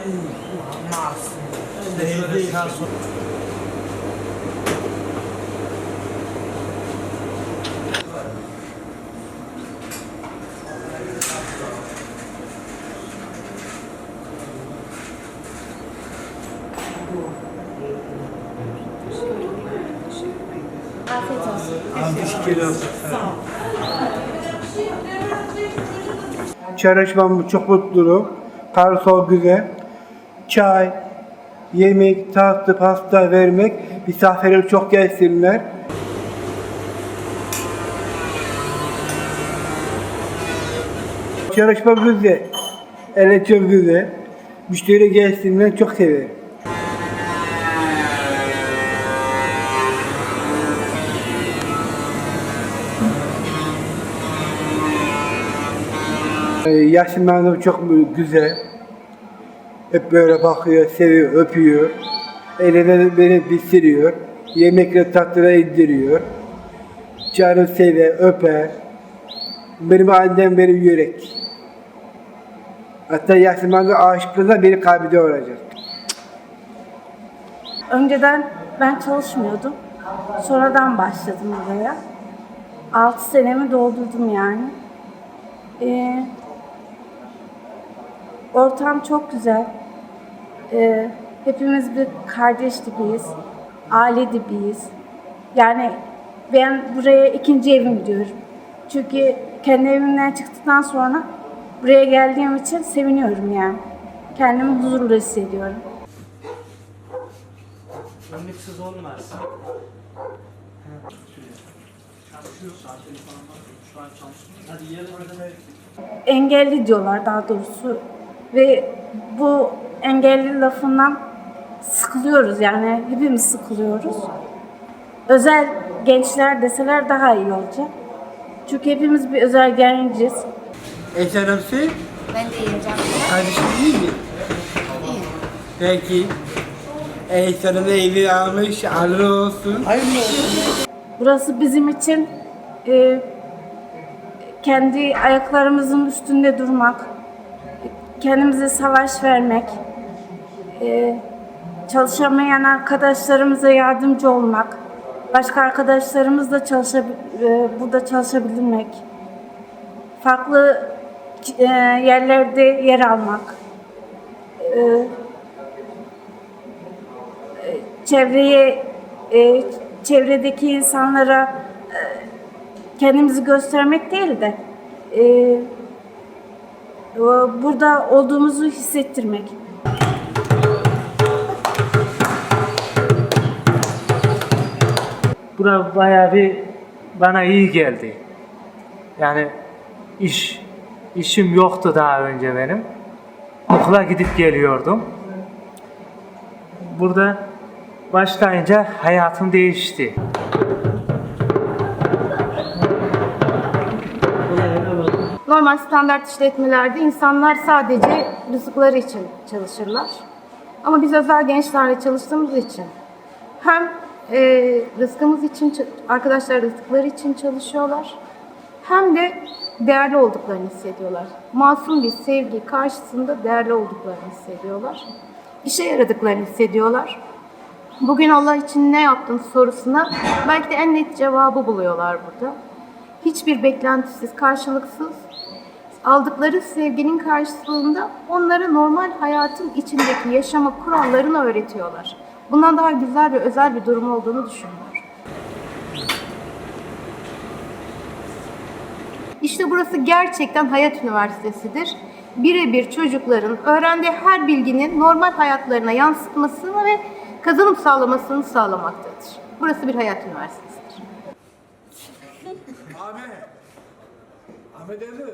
Afiyet olsun. Çalışmam çok mutluyum. Karısol güzel. Çay, yemek, tatlı, pasta vermek. Misafirler çok gelsinler. Çalışma güzel. Ele güzel. Müşteri gelsinler çok severim. Ee, Hanım çok güzel. Hep böyle bakıyor, seviyor, öpüyor. Eline beni bistiriyor. Yemekle tatlıra indiriyor. Canım sever, öper. Benim annem benim yürek. Hatta Yasin Hanım aşkında beni kalbide olacak. Önceden ben çalışmıyordum. Sonradan başladım buraya. 6 senemi doldurdum yani. Ee, ortam çok güzel. Ee, hepimiz bir kardeş gibiyiz. Aile gibiyiz. Yani ben buraya ikinci evim diyorum. Çünkü kendi evimden çıktıktan sonra buraya geldiğim için seviniyorum yani. Kendimi huzurlu hissediyorum. Önlüksüz olmaz. Engelli diyorlar daha doğrusu ve bu engelli lafından sıkılıyoruz yani hepimiz sıkılıyoruz. Özel gençler deseler daha iyi olacak. Çünkü hepimiz bir özel genciz. Eser? Ben de yiyeceğim. Kardeşim iyi mi? İyi. Peki. Eser'in evi almış, hayırlı olsun. Burası bizim için e, kendi ayaklarımızın üstünde durmak, kendimize savaş vermek, e, çalışamayan arkadaşlarımıza yardımcı olmak, başka arkadaşlarımızla çalışab e, burada çalışabilmek, farklı e, yerlerde yer almak, çevreye, çevredeki insanlara kendimizi göstermek değil de burada olduğumuzu hissettirmek. Bura bayağı bir bana iyi geldi. Yani iş işim yoktu daha önce benim. Okula gidip geliyordum. Burada başlayınca hayatım değişti. Normal standart işletmelerde insanlar sadece rızıkları için çalışırlar. Ama biz özel gençlerle çalıştığımız için hem e, rızkımız için, arkadaşlar rızıkları için çalışıyorlar hem de değerli olduklarını hissediyorlar. Masum bir sevgi karşısında değerli olduklarını hissediyorlar. İşe yaradıklarını hissediyorlar. Bugün Allah için ne yaptın sorusuna belki de en net cevabı buluyorlar burada. Hiçbir beklentisiz, karşılıksız aldıkları sevginin karşılığında onlara normal hayatın içindeki yaşama kurallarını öğretiyorlar. Bundan daha güzel ve özel bir durum olduğunu düşünmüyorum. İşte burası gerçekten hayat üniversitesidir. Birebir çocukların öğrendiği her bilginin normal hayatlarına yansıtmasını ve kazanım sağlamasını sağlamaktadır. Burası bir hayat üniversitesidir. அப்போ தெரியுது